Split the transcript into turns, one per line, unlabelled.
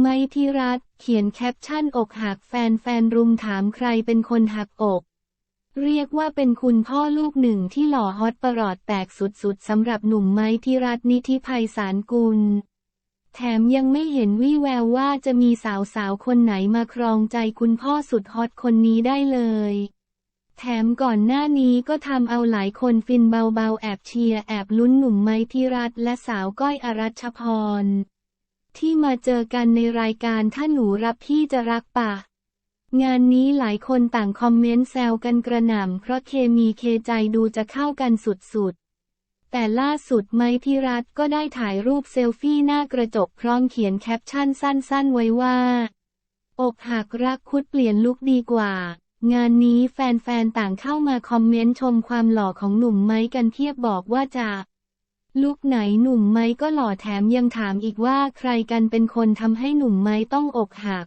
ไม้ที่รัฐเขียนแคปชั่นอกหักแฟนแฟนรุมถามใครเป็นคนหักอก เรียกว่าเป็นคุณพ่อลูกหนึ่งที่หล่อฮอตประหลอดแตกสุดๆสำหรับหนุ่มไม้ที่รัฐนิธิภัยสารกุล แถมยังไม่เห็นวี่แววว่าจะมีสาวๆคนไหนมาครองใจคุณพ่อสุดฮอตคนนี้ได้เลยแถมก่อนหน้านี้ก็ทำเอาหลายคนฟินเบาๆ แอบเชียร์แอบลุ้นหนุ่มไม้พิรัตและสาวก้อยอรัชพร ที่มาเจอกันในรายการถ้าหนูรับพี่จะรักปะงานนี้หลายคนต่างคอมเมนต์แซวกันกระหน่ำเพราะเคมีเคใจดูจะเข้ากันสุดๆ แต่ล่าสุดไมพิรัตก็ได้ถ่ายรูปเซลฟี่หน้ากระจกพร้อมเขียนแคปชั่นสั้นๆ ไว้ว่า อกหักรักคุดเปลี่ยนลุคดีกว่า งานนี้แฟนๆ ต่างเข้ามาคอมเมนต์ชมความหล่อของหนุ่มไม้กันเทียบบอกว่าจะ ลุกไหนหนุ่มไม้ก็หล่อแถมยังถามอีกว่าใครกันเป็นคนทำให้หนุ่มไม้ต้องอกหัก